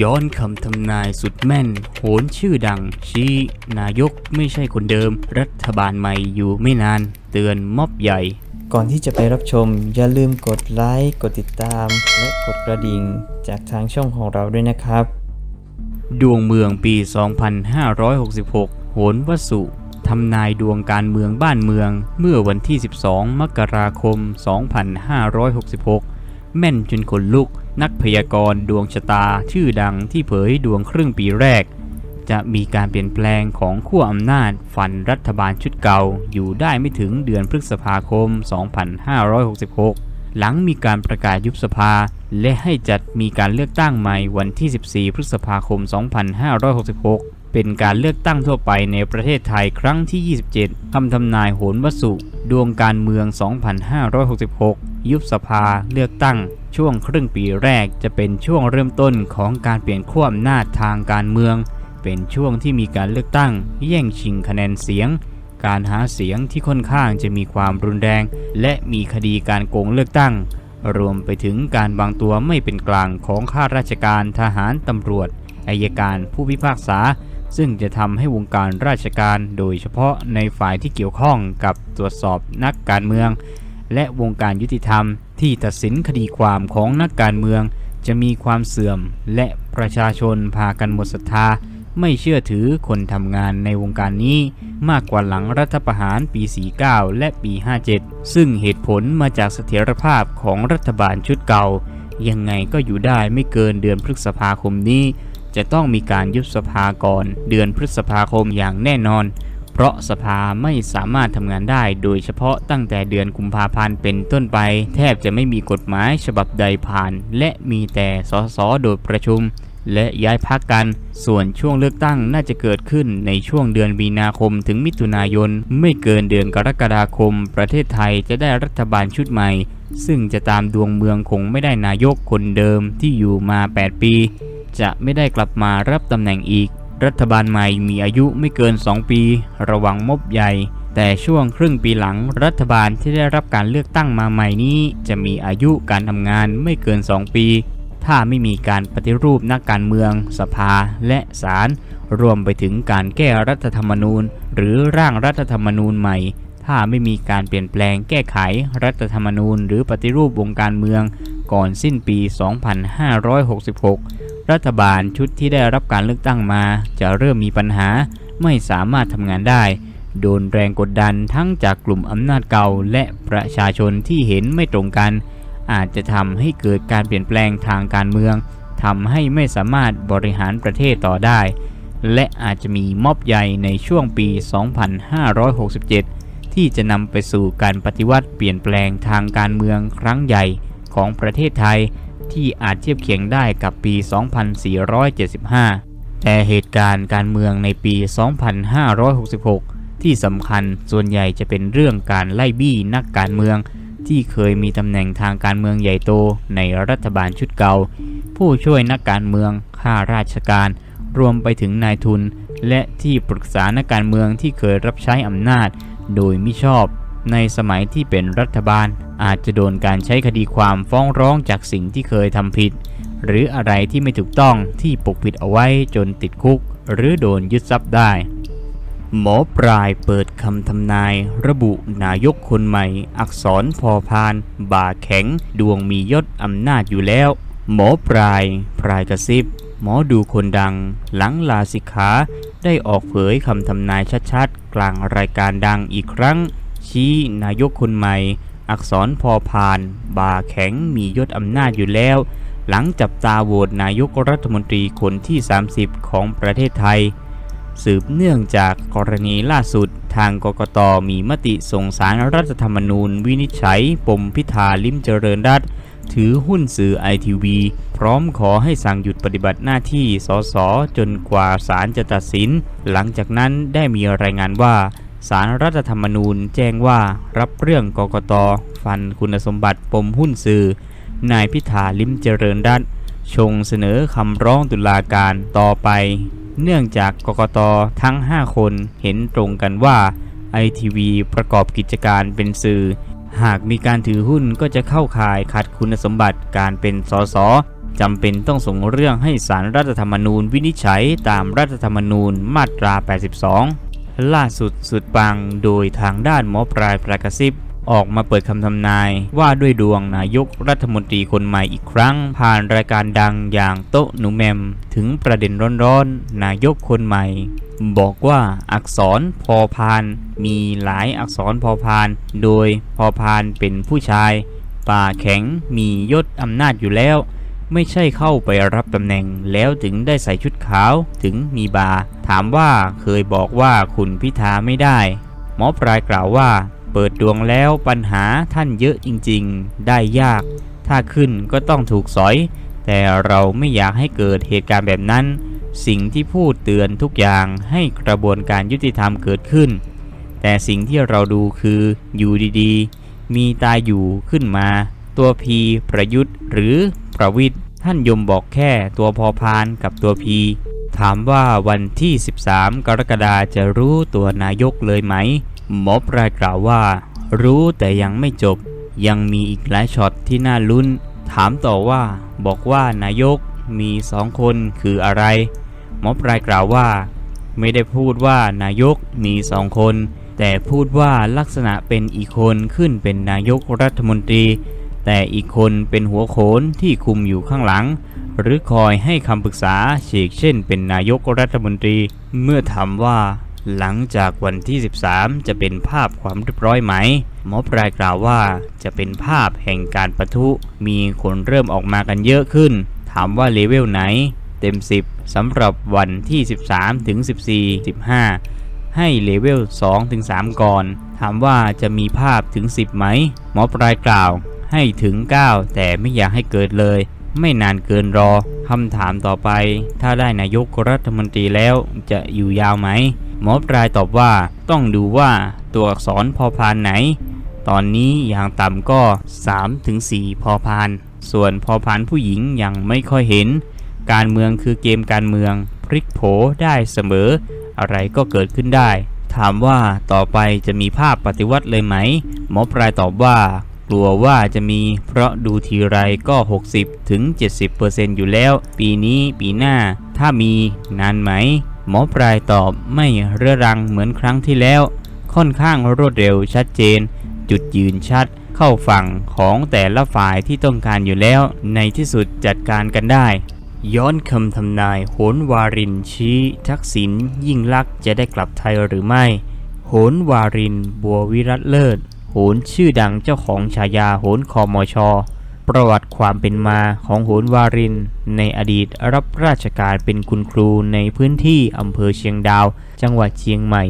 ย้อนคำทำนายสุดแม่น โหนชื่อดัง ชี้ นายกไม่ใช่คนเดิม รัฐบาลใหม่อยู่ไม่นาน เตือนม็อบใหญ่ ก่อนที่จะไปรับชม อย่าลืมกดไลค์กดติดตาม และกดกระดิ่ง จากทางช่องของเราด้วยนะครับ ดวงเมืองปี 2566 โหนวสุทำนายดวงการเมืองบ้านเมือง เมื่อวันที่ 12 มกราคม 2566 แม่นจนขนลุก นักพยากรณ์ดวงชะตาชื่อดังที่เผยดวงครึ่งปีแรก จะมีการเปลี่ยนแปลงของขั้วอำนาจฝันรัฐบาลชุดเก่าอยู่ได้ไม่ถึงเดือนพฤษภาคม 2566 หลังมีการประกาศยุบสภา และให้จัดมีการเลือกตั้งใหม่วันที่ 14 พฤษภาคม 2566 เป็นการเลือกตั้งทั่วไปในประเทศไทยครั้งที่ 27 คำทำนายโหนวสุ ดวงการเมือง 2566 ยุบสภาเลือกตั้ง ช่วงครึ่งปีแรกจะเป็นช่วงเริ่มต้นของการเปลี่ยนขั้วอำนาจทางการเมือง เป็นช่วงที่มีการเลือกตั้ง แย่งชิงคะแนนเสียง การหาเสียงที่ค่อนข้างจะมีความรุนแรง และมีคดีการโกงเลือกตั้ง รวมไปถึงการวางตัวไม่เป็นกลางของข้าราชการทหารตำรวจอายการผู้พิพากษา ซึ่งจะทำให้วงการราชการโดยเฉพาะในฝ่ายที่เกี่ยวข้องกับตรวจสอบนักการเมือง และวงการยุติธรรมที่ตัดสินคดีความของนักการเมือง จะมีความเสื่อมและประชาชนพากันหมดศรัทธา ไม่เชื่อถือคนทำงานในวงการนี้ มากกว่าหลังรัฐประหารปี 49 และปี 57 ซึ่งเหตุผลมาจากเสถียรภาพของรัฐบาลชุดเก่า ยังไงก็อยู่ได้ไม่เกินเดือนพฤษภาคมนี้ จะต้องมีการยุบสภาก่อน เดือนพฤษภาคมอย่างแน่นอน เพราะสภาไม่สามารถทำงานได้ โดยเฉพาะตั้งแต่เดือนกุมภาพันธ์เป็นต้นไป แทบจะไม่มีกฎหมายฉบับใดผ่าน และมีแต่สสโดดประชุม และย้ายพักกัน ส่วนช่วงเลือกตั้งน่าจะเกิดขึ้นในช่วงเดือนมีนาคมถึงมิถุนายน ไม่เกินเดือนกรกฎาคม ประเทศไทยจะได้รัฐบาลชุดใหม่ ซึ่งจะตามดวงเมืองคงไม่ได้นายกคนเดิมที่อยู่มา 8 ปี จะไม่ได้กลับมารับตำแหน่งอีก รัฐบาลใหม่มีอายุไม่เกิน 2 ปี ระวังมบใหญ่ แต่ช่วงครึ่งปีหลังรัฐบาลที่ได้รับการเลือกตั้งมาใหม่นี้ จะมีอายุการทำงานไม่เกิน 2 ปี ถ้าไม่มีการปฏิรูปนักการเมือง สภาและศาลรวมไปถึงการแก้รัฐธรรมนูญ หรือร่างรัฐธรรมนูญใหม่ ถ้าไม่มีการเปลี่ยนแปลงแก้ไขรัฐธรรมนูญ หรือปฏิรูปวงการเมือง ก่อนสิ้นปี 2566 รัฐบาลชุดที่ได้รับการเลือกตั้งมา จะเริ่มมีปัญหาไม่สามารถทำงานได้ โดนแรงกดดันทั้งจากกลุ่มอำนาจเก่า และประชาชนที่เห็นไม่ตรงกัน อาจจะทำให้เกิดการเปลี่ยนแปลงทางการเมืองทำให้ไม่สามารถบริหารประเทศต่อได้ และอาจจะมีม็อบใหญ่ในช่วงปี 2567 ที่จะนำไปสู่การปฏิวัติเปลี่ยนแปลงทางการเมืองครั้งใหญ่ของประเทศไทย ที่อาจเทียบเคียงได้กับปี 2475 แต่เหตุการณ์การเมืองในปี 2566 ที่สำคัญส่วนใหญ่จะเป็นเรื่องการไล่บี้นักการเมือง ที่เคยมีตำแหน่งทางการเมืองใหญ่โตในรัฐบาลชุดเก่า ผู้ช่วยนักการเมือง ข้าราชการ รวมไปถึงนายทุน และที่ปรึกษานักการเมืองที่เคยรับใช้อำนาจ โดยมิชอบในสมัยที่เป็นรัฐบาล อาจจะโดนการใช้คดีความฟ้องร้องจากสิ่งที่เคยทำผิด หรืออะไรที่ไม่ถูกต้องที่ปกปิดเอาไว้จนติดคุก หรือโดนยึดทรัพย์ได้ หมอปลายเปิดคำทำนาย ระบุนายกคนใหม่ อักษรพอพาน บ่าแข็ง ดวงมียศอำนาจอยู่แล้ว หมอปลายพรายกระซิบหมอดูคนดัง หลังลาสิกขาได้ออกเผยคำทำนายชัดๆ กลางรายการดังอีกครั้ง ชี้นายกคนใหม่ อักษรพอพานบ่าแข็งมียศอำนาจอยู่แล้ว หลังจับตาโหวตนายกรัฐมนตรีคนที่ 30 ของประเทศไทย สืบเนื่องจากกรณีล่าสุดทางกกตมีมติส่งสารรัฐธรรมนูญ วินิจฉัย ปมพิธาลิมเจริญรัตถือหุ้นสื่อไอทีวีพร้อมขอให้สั่งหยุดปฏิบัติหน้าที่สสจนกว่าศาลจะตัดสิน หลังจากนั้นได้มีรายงานว่า สารรัฐธรรมนูญแจ้งว่ารับเรื่องกกต ฟันคุณสมบัติปมหุ้นสื่อ นายพิธาลิมเจริญรัตน์ชงเสนอคำร้องตุลาการต่อไป เนื่องจากกกตทั้ง 5 คนเห็นตรงกันว่าไอทีวีประกอบกิจการเป็นสื่อ หากมีการถือหุ้นก็จะเข้าข่ายขัดคุณสมบัติการเป็นสสจำเป็นต้องส่งเรื่องให้สารรัฐธรรมนูญวินิจฉัยตามรัฐธรรมนูญมาตรา 82 ล่าสุดสุดปังโดยทางด้านหมอปลายประกระซิบออกมาเปิดคำทำนายว่าด้วยดวงนายกรัฐมนตรีคนใหม่อีกครั้ง ผ่านรายการดังอย่างโต๊ะหนูแมม ถึงประเด็นร้อนๆ นายกคนใหม่ บอกว่าอักษรพอพาน มีหลายอักษรพอพาน โดยพอพานเป็นผู้ชาย ป่าแข็งมียศอำนาจอยู่แล้ว ไม่ใช่เข้าไปรับตำแหน่งแล้วถึงได้ใส่ชุดขาวถึงมีบา ถามว่าเคยบอกว่าคุณพิธาไม่ได้ หมอปลายกล่าวว่า เปิดดวงแล้วปัญหาท่านเยอะจริงๆ ได้ยาก ถ้าขึ้นก็ต้องถูกสอย แต่เราไม่อยากให้เกิดเหตุการณ์แบบนั้น สิ่งที่พูดเตือนทุกอย่างให้กระบวนการยุติธรรมเกิดขึ้น แต่สิ่งที่เราดูคืออยู่ดีๆ มีตายอยู่ขึ้นมา ตัวพีประยุทธ์หรือประวิทย์ ท่านยมบอกแค่ตัวพอพานกับตัวพี ถามว่าวันที่ 13 กรกฎาจะรู้ตัวนายกเลยไหม หมอปลายกล่าวว่า รู้แต่ยังไม่จบ ยังมีอีกหลายช็อตที่น่าลุ้น ถามต่อว่าบอกว่านายกมีสองคนคืออะไร หมอปลายกล่าวว่า ไม่ได้พูดว่านายกมีสองคน แต่พูดว่าลักษณะเป็นอีกคนขึ้นเป็นนายกรัฐมนตรี แต่อีกคนเป็นหัวโขนที่คุมอยู่ข้างหลัง หรือคอยให้คำปรึกษาเชกเช่นเป็นนายกรัฐมนตรี เมื่อถามว่า หลังจากวันที่ 13 จะเป็นภาพความเรียบร้อยไหม หมอปลายกล่าวว่าจะเป็นภาพแห่งการประทุ มีคนเริ่มออกมากันเยอะขึ้น ถามว่าเลเวลไหน เต็ม 10สำหรับวันที่ 13 ถึง 14 15ให้เลเวล2ถึง3ก่อน ถามว่าจะมีภาพถึง 10 ไหม หมอปลายกล่าว ให้ถึง 9 แต่ไม่อยากให้เกิดเลย ไม่นานเกินรอคำถามต่อไป ถ้าได้นายกรัฐมนตรีแล้วจะอยู่ยาวไหม หมอปลายตอบว่า ต้องดูว่าตัวอักษรพอพานไหน ตอนนี้อย่างต่ำก็ 3-4 พอพาน ส่วนพอพานผู้หญิงยังไม่ค่อยเห็น การเมืองคือเกมการเมืองพลิกโผได้เสมอ อะไรก็เกิดขึ้นได้ถามว่าต่อไปจะมีภาพปฏิวัติเลยไหม หมอปลายตอบว่า กลัวว่าจะมี เพราะดูทีไรก็60ถึง70%อยู่แล้ว ปีนี้ปีหน้า ถ้ามีนานไหม หมอปลายตอบไม่เรื้อรังเหมือนครั้งที่แล้ว ค่อนข้างรวดเร็วชัดเจน จุดยืนชัดเข้าฝั่งของแต่ละฝ่ายที่ต้องการอยู่แล้ว ในที่สุดจัดการกันได้ ย้อนคำทำนายโหนวารินชี้ ทักษิณยิ่งลักษณ์จะได้กลับไทยหรือไม่ โหนวารินบัววิรัตเลิศ โหนชื่อดังเจ้าของฉายาโหนคอมอชอประวัติความเป็นมาของโหนวาริน ในอดีตรับราชการเป็นคุณครูในพื้นที่อำเภอเชียงดาว จังหวัดเชียงใหม่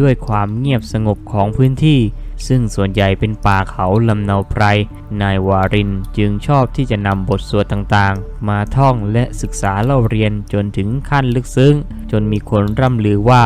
ด้วยความเงียบสงบของพื้นที่ ซึ่งส่วนใหญ่เป็นป่าเขาลำเนาไพรนายวารินจึงชอบที่จะนำบทสวดต่างๆ มาท่องและศึกษาเล่าเรียนจนถึงขั้นลึกซึ้ง จนมีคนร่ำลือว่า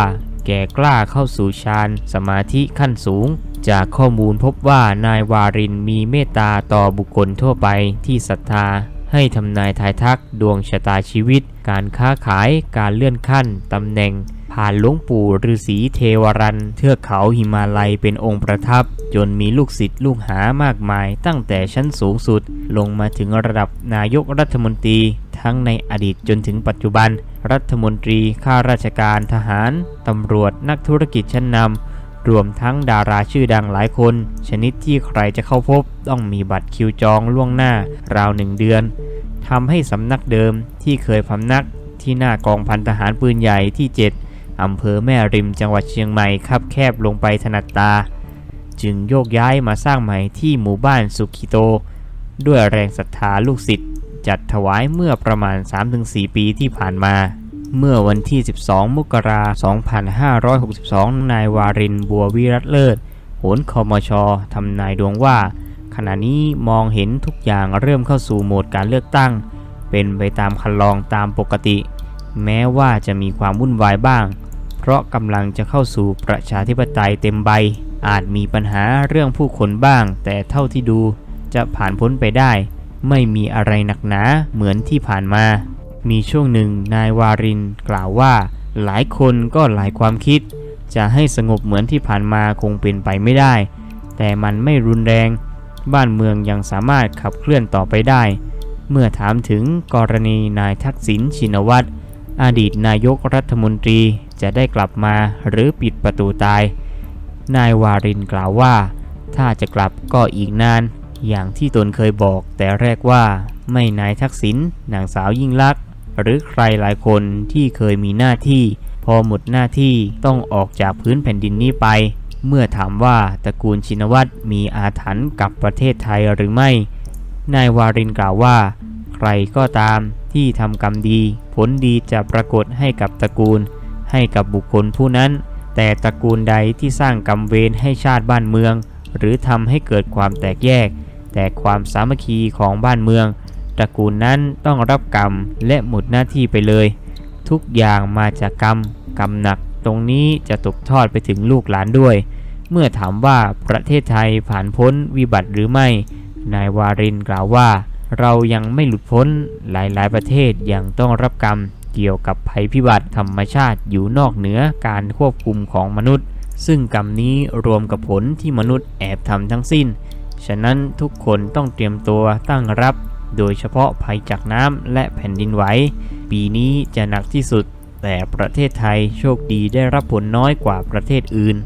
แก่กล้าเข้าสู่ฌานสมาธิขั้นสูง จากข้อมูลพบว่านายวารินมีเมตตาต่อบุคคลทั่วไปที่ศรัทธา ให้ทำนายทายทักดวงชะตาชีวิต การค้าขายการเลื่อนขั้นตำแหน่ง ผ่านหลวงปู่ฤาษีเทวรันเทือกเขาหิมาลัยเป็นองค์ประทับ จนมีลูกศิษย์ลูกหามากมาย ตั้งแต่ชั้นสูงสุด ลงมาถึงระดับนายกรัฐมนตรี ทั้งในอดีตจนถึงปัจจุบัน รัฐมนตรีข้าราชการทหาร ตำรวจนักธุรกิจชั้นนำรวมทั้งดาราชื่อดังหลายคน ชนิดที่ใครจะเข้าพบ ต้องมีบัตรคิวจองล่วงหน้าราวหนึ่งเดือนทำให้สำนักเดิมที่เคยพำนักที่หน้ากองพันทหารปืนใหญ่ที่ 7 อำเภอแม่ริมจังหวัดเชียงใหม่คับแคบลงไปถนัดตา จึงโยกย้ายมาสร้างใหม่ที่หมู่บ้านสุขิโต ด้วยแรงศรัทธาลูกศิษย์จัดถวายเมื่อประมาณ 3-4 ปีที่ผ่านมา เมื่อวันที่ 12 มกราคม 2562 นายวารินบัววิรัตเลิศโหนคอมชทำนายดวงว่า ขณะนี้มองเห็นทุกอย่างเริ่มเข้าสู่โหมดการเลือกตั้ง เป็นไปตามคันลองตามปกติ แม้ว่าจะมีความวุ่นวายบ้าง ราะกำลังจะเข้าสู่ประชาธิปไตยเต็มใบ อาจมีปัญหาเรื่องผู้คนบ้าง แต่เท่าที่ดูจะผ่านพ้นไปได้ ไม่มีอะไรหนักหนาเหมือนที่ผ่านมา มีช่วงหนึ่งนายวารินกล่าวว่า หลายคนก็หลายความคิด จะให้สงบเหมือนที่ผ่านมาคงเป็นไปไม่ได้ แต่มันไม่รุนแรง บ้านเมืองยังสามารถขับเคลื่อนต่อไปได้ เมื่อถามถึงกรณีนายทักษิณชินวัตรอดีตนายกรัฐมนตรี จะได้กลับมาหรือปิดประตูตาย นายวารินกล่าวว่า ถ้าจะกลับก็อีกนาน อย่างที่ตนเคยบอกแต่แรกว่า ไม่นายทักษิณนางสาวยิ่งลักษณ์หรือใครหลายคนที่เคยมีหน้าที่ พอหมดหน้าที่ต้องออกจากพื้นแผ่นดินนี้ไป เมื่อถามว่าตระกูลชินวัตรมีอาถรรพ์กับประเทศไทยหรือไม่ นายวารินกล่าวว่า ใครก็ตามที่ทำกรรมดี ผลดีจะปรากฏให้กับตระกูล ให้กับบุคคลผู้นั้น แต่ตระกูลใดที่สร้างกรรมเวรให้ชาติบ้านเมือง หรือทำให้เกิดความแตกแยก แต่ความสามัคคีของบ้านเมือง ตระกูลนั้นต้องรับกรรมและหมดหน้าที่ไปเลย ทุกอย่างมาจากกรรม กรรมหนักตรงนี้จะตกทอดไปถึงลูกหลานด้วย เมื่อถามว่าประเทศไทยผ่านพ้นวิบัติหรือไม่ นายวารินกล่าวว่า เรายังไม่หลุดพ้นหลายๆ ประเทศยังต้องรับกรรม เกี่ยวกับภัยพิบัติธรรมชาติอยู่นอกเหนือการควบคุมของมนุษย์ ซึ่งกรรมนี้รวมกับผลที่มนุษย์แอบทำทั้งสิ้น ฉะนั้นทุกคนต้องเตรียมตัวตั้งรับ โดยเฉพาะภัยจากน้ำและแผ่นดินไหวปีนี้จะหนักที่สุด แต่ประเทศไทยโชคดีได้รับผลน้อยกว่าประเทศอื่น